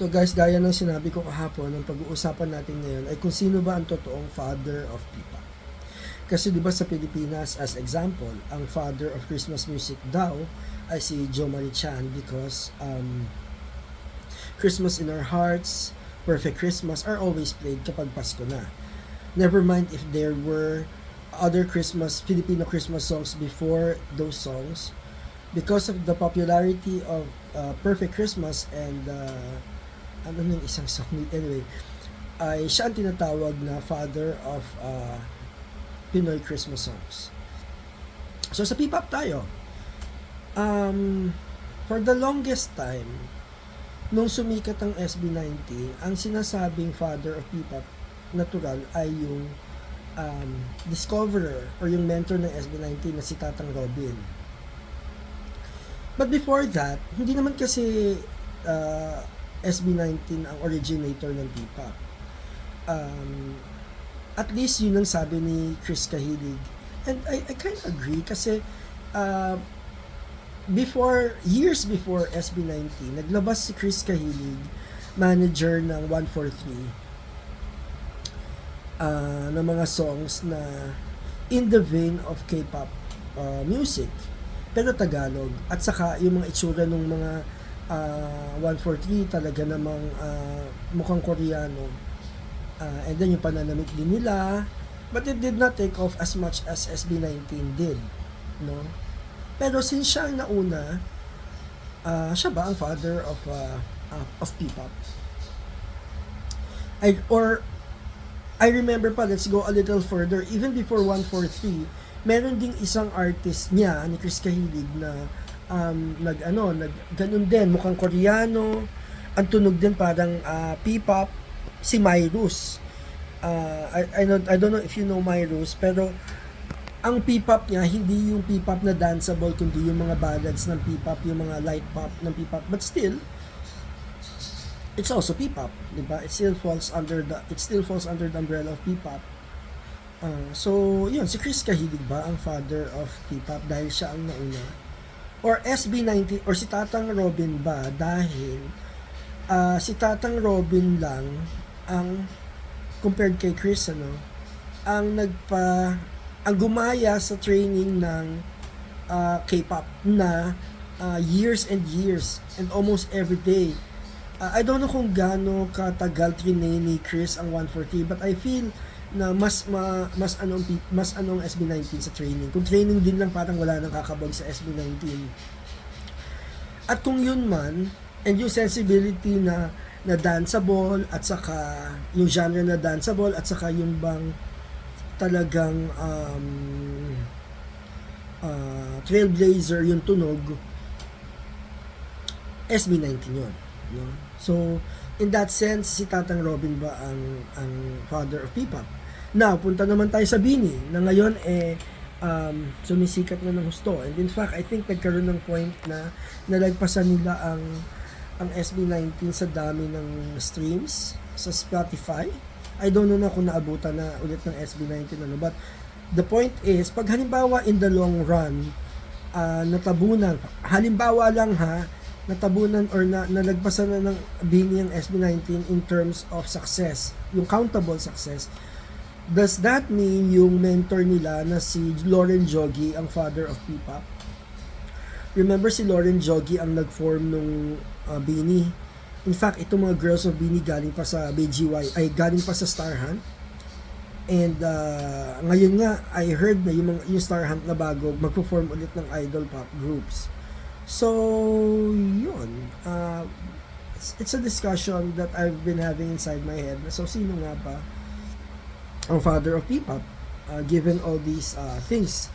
So guys, gaya ng sinabi ko kahapon, ang pag-uusapan natin ngayon ay kung sino ba ang totoong father of P-pop. Kasi di ba sa Pilipinas, as example, ang father of Christmas music daw ay si Joe Marie Chan because um, Christmas in Our Hearts, Perfect Christmas are always played kapag Pasko na. Never mind if there were other Christmas, Filipino Christmas songs before those songs. Because of the popularity of uh, Perfect Christmas and uh, ano yung isang song anyway, ay siya ang tinatawag na father of uh, Pinoy Christmas songs. So sa P-pop tayo. Um, for the longest time, nung sumikat ang SB90, ang sinasabing father of P-pop natural ay yung um, discoverer or yung mentor ng SB19 na si Tatang Robin. But before that, hindi naman kasi uh, SB19 ang originator ng P-pop. Um, at least yun ang sabi ni Chris Kahilig. And I, I kind of agree kasi uh, before, years before SB19, naglabas si Chris Kahilig, manager ng 143, uh, ng mga songs na in the vein of K-pop uh, music pero Tagalog at saka yung mga itsura ng mga uh, 143 talaga namang uh, mukhang Koreano. Uh, and then yung pananamit din nila but it did not take off as much as SB19 did no? Pero since siya ang nauna uh, siya ba ang father of uh, uh, of P-pop? I, or I remember pa let's go a little further. Even before 143 meron ding isang artist niya ni Chris Kahilig na um, nag ano nag ganun din mukhang Koreano. Ang tunog din parang uh, P-pop si Myrus. Uh, I, I, don't, I don't know if you know Myrus pero ang P-pop niya hindi yung P-pop na danceable kundi yung mga ballads ng P-pop yung mga light pop ng P-pop. But still it's also P-pop di ba? It still falls under the it still falls under the umbrella of P-pop. Uh, so, yun, si Chris Kahilig ba ang father of P-pop dahil siya ang nauna? Or SB90, or si Tatang Robin ba dahil uh, si Tatang Robin lang ang compared kay Chris, ano, ang nagpa, ang gumaya sa training ng uh, K-pop na uh, years and years and almost every day. Uh, I don't know kung gaano katagal trinain ni Chris ang 140 but I feel na mas ma, mas anong mas anong SB19 sa training. Kung training din lang parang wala nang kakabag sa SB19. At kung yun man, and yung sensibility na na danceable at saka yung genre na danceable at saka yung bang talagang um, uh, trailblazer yung tunog SB19 yun no? so in that sense si Tatang Robin ba ang ang father of P-pop Now, punta naman tayo sa Bini na ngayon eh um, sumisikat na ng husto. And in fact, I think nagkaroon ng point na nalagpasan nila ang ang SB19 sa dami ng streams sa Spotify. I don't know na kung naabutan na ulit ng SB19 ano. But the point is, pag halimbawa in the long run, uh, natabunan, halimbawa lang ha, natabunan or na, nalagpasan na ng Bini ang SB19 in terms of success, yung countable success, Does that mean yung mentor nila na si Lauren Jogi ang father of P-pop? Remember si Lauren Jogi ang nag-form nung uh, Bini? In fact, itong mga girls of Bini galing pa sa BGY, ay galing pa sa Star Hunt. And uh, ngayon nga, I heard na yung, yung Star Hunt na bago mag-perform ulit ng idol pop groups. So, yun. Uh, it's, it's a discussion that I've been having inside my head. So, sino nga ba? ang father of P-pop uh, given all these uh, things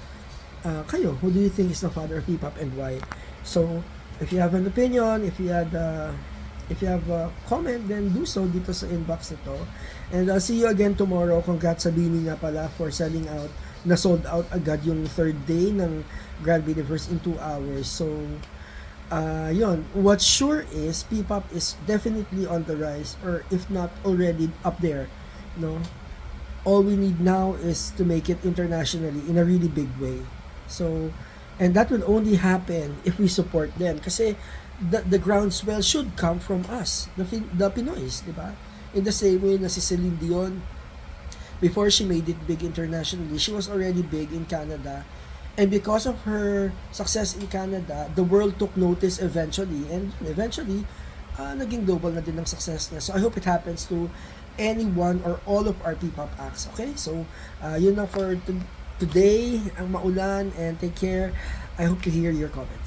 uh, kayo who do you think is the father of P-pop and why so if you have an opinion if you had uh, if you have a comment then do so dito sa inbox nito and I'll see you again tomorrow congrats sa Bini nga pala for selling out na sold out agad yung third day ng Grand Universe in 2 hours so uh, yon what's sure is P-pop is definitely on the rise or if not already up there no all we need now is to make it internationally in a really big way. So, and that will only happen if we support them. Kasi the, the groundswell should come from us, the, the Pinoys, di ba? In the same way na si Celine Dion, before she made it big internationally, she was already big in Canada. And because of her success in Canada, the world took notice eventually. And eventually, uh, naging global na din ang success niya. So I hope it happens to anyone or all of our P-pop acts. Okay? So, uh, yun lang for to- today. Ang maulan and take care. I hope to hear your comments.